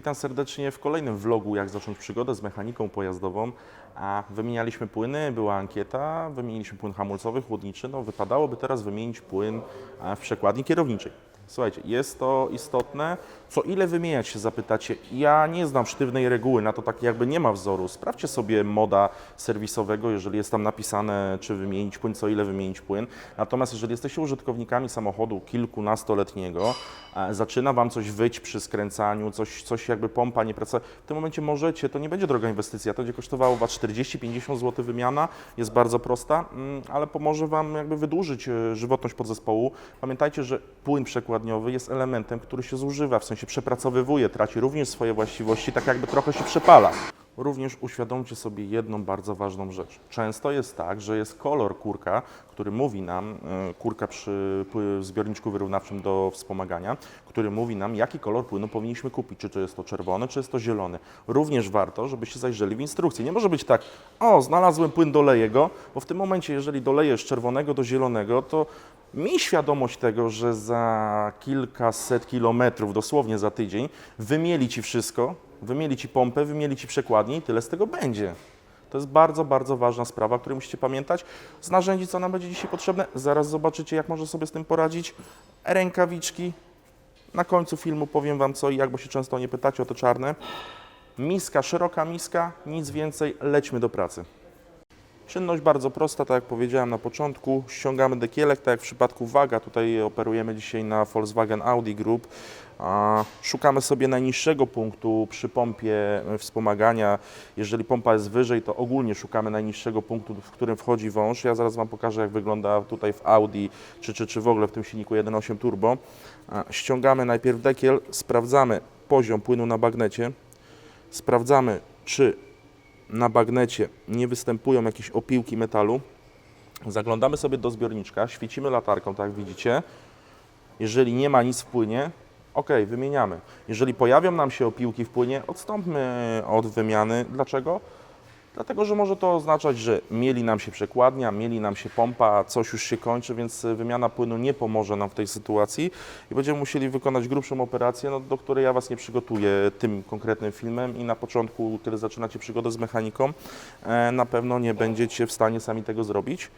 Witam serdecznie w kolejnym vlogu, jak zacząć przygodę z mechaniką pojazdową. A wymienialiśmy płyny, była ankieta, wymieniliśmy płyn hamulcowy, chłodniczy. No, wypadałoby teraz wymienić płyn e, w przekładni kierowniczej. Słuchajcie, jest to istotne. Co ile wymieniać się zapytacie? Ja nie znam sztywnej reguły, na to tak jakby nie ma wzoru. Sprawdźcie sobie moda serwisowego, jeżeli jest tam napisane, czy wymienić płyn, co ile wymienić płyn. Natomiast jeżeli jesteście użytkownikami samochodu kilkunastoletniego, e, zaczyna Wam coś wyć przy skręcaniu, coś, coś jakby pompa nie pracuje, w tym momencie możecie, to nie będzie droga inwestycja, to będzie kosztowało Was 40-50 zł wymiana, jest bardzo prosta, mm, ale pomoże Wam jakby wydłużyć e, żywotność podzespołu. Pamiętajcie, że płyn jest elementem, który się zużywa, w sensie przepracowywuje, traci również swoje właściwości, tak jakby trochę się przepala. Również uświadomcie sobie jedną bardzo ważną rzecz. Często jest tak, że jest kolor kurka, który mówi nam, e, kurka przy zbiorniczku wyrównawczym do wspomagania, który mówi nam, jaki kolor płynu powinniśmy kupić, czy to jest to czerwony, czy jest to zielony. Również warto, żebyście zajrzeli w instrukcję. Nie może być tak, o, znalazłem płyn, doleję go, bo w tym momencie, jeżeli dolejesz czerwonego do zielonego, to Miej świadomość tego, że za kilkaset kilometrów, dosłownie za tydzień, wymieli Ci wszystko, wymieli Ci pompę, wymieli Ci przekładnię i tyle z tego będzie. To jest bardzo, bardzo ważna sprawa, o której musicie pamiętać. Z narzędzi, co nam będzie dzisiaj potrzebne, zaraz zobaczycie, jak można sobie z tym poradzić. Rękawiczki. Na końcu filmu powiem Wam co i jak, bo się często nie pytacie o te czarne. Miska, szeroka miska, nic więcej, lećmy do pracy. Czynność bardzo prosta, tak jak powiedziałem na początku. Ściągamy dekielek, tak jak w przypadku waga. Tutaj operujemy dzisiaj na Volkswagen Audi Group. Szukamy sobie najniższego punktu przy pompie wspomagania. Jeżeli pompa jest wyżej, to ogólnie szukamy najniższego punktu, w którym wchodzi wąż. Ja zaraz Wam pokażę, jak wygląda tutaj w Audi, czy, czy, czy w ogóle w tym silniku 1.8 turbo. Ściągamy najpierw dekiel, sprawdzamy poziom płynu na bagnecie. Sprawdzamy, czy na bagnecie nie występują jakieś opiłki metalu. Zaglądamy sobie do zbiorniczka, świecimy latarką, tak jak widzicie. Jeżeli nie ma nic w płynie, ok, wymieniamy. Jeżeli pojawią nam się opiłki w płynie, odstąpmy od wymiany. Dlaczego? Dlatego, że może to oznaczać, że mieli nam się przekładnia, mieli nam się pompa, coś już się kończy, więc wymiana płynu nie pomoże nam w tej sytuacji i będziemy musieli wykonać grubszą operację, no, do której ja Was nie przygotuję tym konkretnym filmem i na początku, kiedy zaczynacie przygodę z mechaniką, e, na pewno nie będziecie w stanie sami tego zrobić.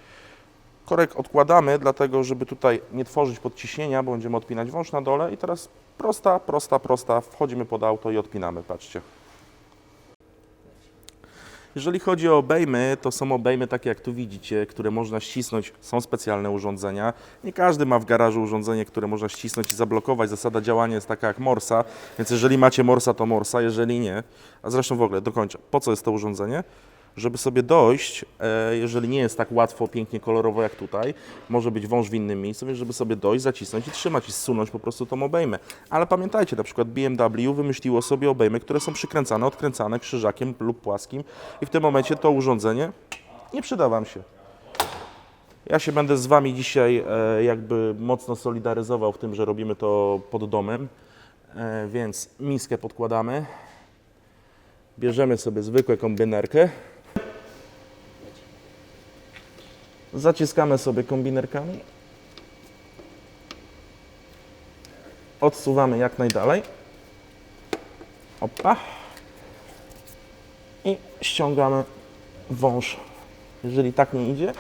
Korek odkładamy, dlatego żeby tutaj nie tworzyć podciśnienia, bo będziemy odpinać wąż na dole i teraz prosta, prosta, prosta, wchodzimy pod auto i odpinamy, patrzcie. Jeżeli chodzi o obejmy, to są obejmy takie jak tu widzicie, które można ścisnąć. Są specjalne urządzenia. Nie każdy ma w garażu urządzenie, które można ścisnąć i zablokować. Zasada działania jest taka jak Morsa, więc jeżeli macie Morsa, to Morsa, jeżeli nie, a zresztą w ogóle dokończę. Po co jest to urządzenie? Żeby sobie dojść, e, jeżeli nie jest tak łatwo, pięknie, kolorowo jak tutaj, może być wąż w innym miejscu, więc żeby sobie dojść, zacisnąć i trzymać i zsunąć po prostu tą obejmę. Ale pamiętajcie, na przykład BMW wymyśliło sobie obejmy, które są przykręcane, odkręcane krzyżakiem lub płaskim i w tym momencie to urządzenie nie przyda Wam się. Ja się będę z Wami dzisiaj e, jakby mocno solidaryzował w tym, że robimy to pod domem, e, więc miskę podkładamy, bierzemy sobie zwykłą kombinerkę, zaciskamy sobie kombinerkami, odsuwamy jak najdalej, opa i ściągamy wąż. Jeżeli tak nie idzie,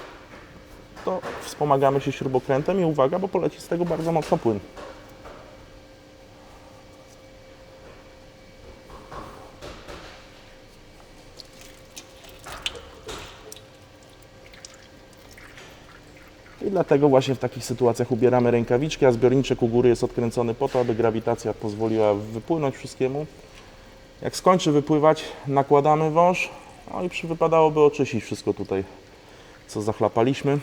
to wspomagamy się śrubokrętem i uwaga, bo poleci z tego bardzo mocno płyn. Dlatego właśnie w takich sytuacjach ubieramy rękawiczki, a zbiorniczek u góry jest odkręcony po to, aby grawitacja pozwoliła wypłynąć wszystkiemu. Jak skończy wypływać, nakładamy wąż, no i przy wypadałoby oczyścić wszystko tutaj, co zachlapaliśmy.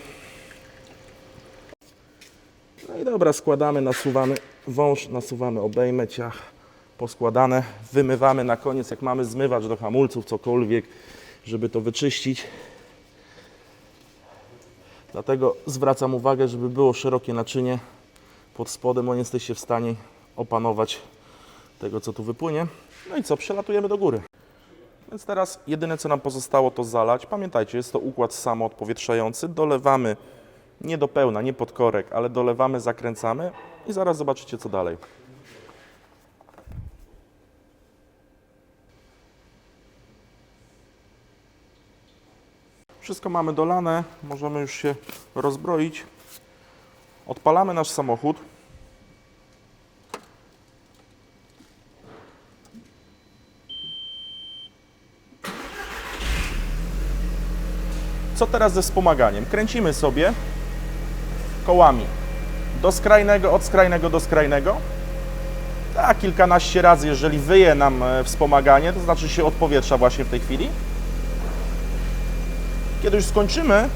No i dobra, składamy, nasuwamy wąż, nasuwamy obejmę, ciach, poskładane. Wymywamy na koniec, jak mamy zmywacz do hamulców, cokolwiek, żeby to wyczyścić. Dlatego zwracam uwagę, żeby było szerokie naczynie pod spodem, bo nie jesteście w stanie opanować tego, co tu wypłynie. No i co, przelatujemy do góry. Więc teraz jedyne, co nam pozostało, to zalać. Pamiętajcie, jest to układ samoodpowietrzający. Dolewamy nie do pełna, nie pod korek, ale dolewamy, zakręcamy i zaraz zobaczycie, co dalej. Wszystko mamy dolane, możemy już się rozbroić. Odpalamy nasz samochód. Co teraz ze wspomaganiem? Kręcimy sobie kołami do skrajnego, od skrajnego do skrajnego. Tak, kilkanaście razy, jeżeli wyje nam e, wspomaganie, to znaczy się odpowietrza właśnie w tej chwili. Kiedy już skończymy,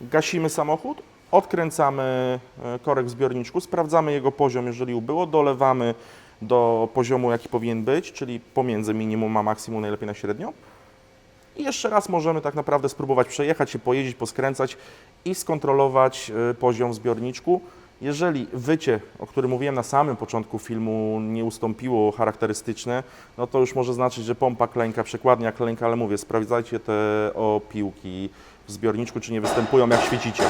gasimy samochód, odkręcamy e, korek w zbiorniczku, sprawdzamy jego poziom, jeżeli ubyło, dolewamy do poziomu, jaki powinien być, czyli pomiędzy minimum a maksimum, najlepiej na średnią. I jeszcze raz możemy tak naprawdę spróbować przejechać się, pojeździć, poskręcać i skontrolować e, poziom w zbiorniczku. Jeżeli wycie, o którym mówiłem na samym początku filmu, nie ustąpiło charakterystyczne, no to już może znaczyć, że pompa klęka, przekładnia klęka, ale mówię, sprawdzajcie te opiłki w zbiorniczku, czy nie występują jak świecicie.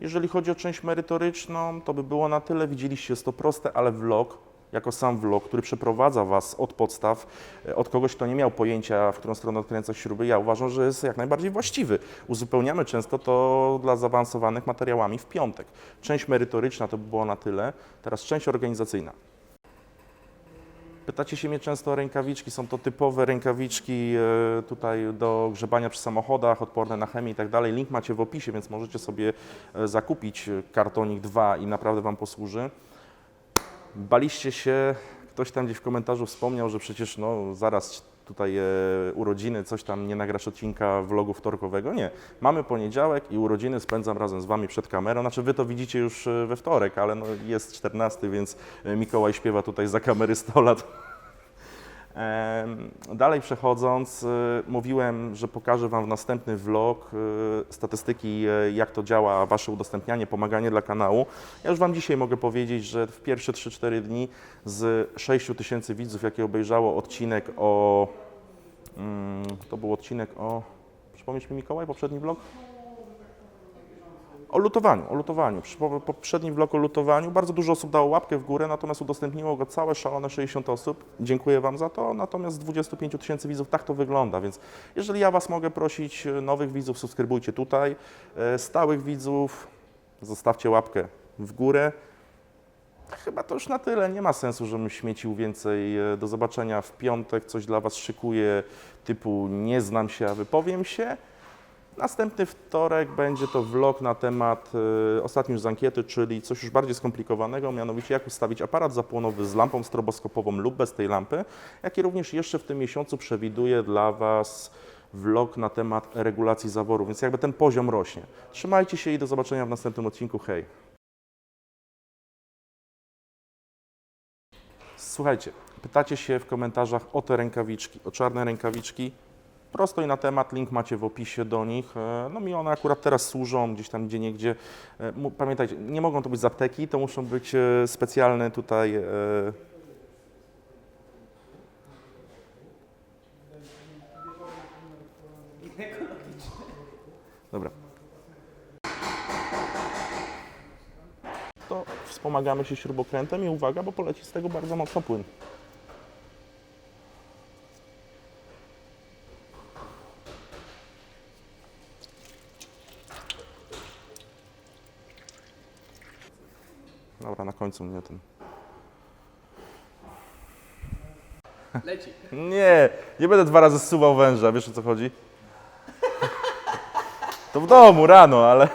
Jeżeli chodzi o część merytoryczną, to by było na tyle. Widzieliście, jest to proste, ale vlog, jako sam vlog, który przeprowadza Was od podstaw, e, od kogoś, kto nie miał pojęcia, w którą stronę odkręcać śruby, ja uważam, że jest jak najbardziej właściwy. Uzupełniamy często to dla zaawansowanych materiałami w piątek. Część merytoryczna to by było na tyle. Teraz część organizacyjna. Pytacie się mnie często o rękawiczki. Są to typowe rękawiczki e, tutaj do grzebania przy samochodach, odporne na chemię i tak dalej. Link macie w opisie, więc możecie sobie e, zakupić kartonik 2 i naprawdę Wam posłuży. Baliście się, ktoś tam gdzieś w komentarzu wspomniał, że przecież no zaraz tutaj e, urodziny, coś tam nie nagrasz odcinka vlogu wtorkowego. Nie, mamy poniedziałek i urodziny spędzam razem z Wami przed kamerą. Znaczy Wy to widzicie już e, we wtorek, ale no, jest 14, więc e, Mikołaj śpiewa tutaj za kamery 100 lat. Dalej przechodząc, y, mówiłem, że pokażę Wam w następny vlog y, statystyki, y, jak to działa Wasze udostępnianie, pomaganie dla kanału. Ja już Wam dzisiaj mogę powiedzieć, że w pierwsze 3-4 dni z 6 tysięcy widzów, jakie obejrzało odcinek o... mm, To był odcinek o... Przypomnisz mi Mikołaj, poprzedni vlog? O lutowaniu, o lutowaniu. Przy po- poprzednim vlogu o lutowaniu bardzo dużo osób dało łapkę w górę, natomiast udostępniło go całe szalone 60 osób. Dziękuję Wam za to. Natomiast z 25 tysięcy widzów tak to wygląda, więc jeżeli ja Was mogę prosić, e, nowych widzów, subskrybujcie tutaj. E, Stałych widzów, zostawcie łapkę w górę. Chyba to już na tyle. Nie ma sensu, żebym śmiecił więcej. E, Do zobaczenia w piątek. Coś dla Was szykuję typu nie znam się, a wypowiem się. Następny wtorek będzie to vlog na temat y, ostatni już z ankiety, czyli coś już bardziej skomplikowanego, mianowicie jak ustawić aparat zapłonowy z lampą stroboskopową lub bez tej lampy, jak i również jeszcze w tym miesiącu przewiduję dla Was vlog na temat regulacji zaworu, więc jakby ten poziom rośnie. Trzymajcie się i do zobaczenia w następnym odcinku. Hej! Słuchajcie, pytacie się w komentarzach o te rękawiczki, o czarne rękawiczki. Prosto i na temat, link macie w opisie do nich. E, No mi one akurat teraz służą gdzieś tam gdzie niegdzie. E, Pamiętajcie, nie mogą to być z apteki, to muszą być e, specjalne tutaj. Dobra. To wspomagamy się śrubokrętem i uwaga, bo poleci z tego bardzo mocno płyn. Dobra, na końcu mnie ten. Leci. Nie, nie będę dwa razy zsuwał węża, wiesz o co chodzi? To w domu rano, ale.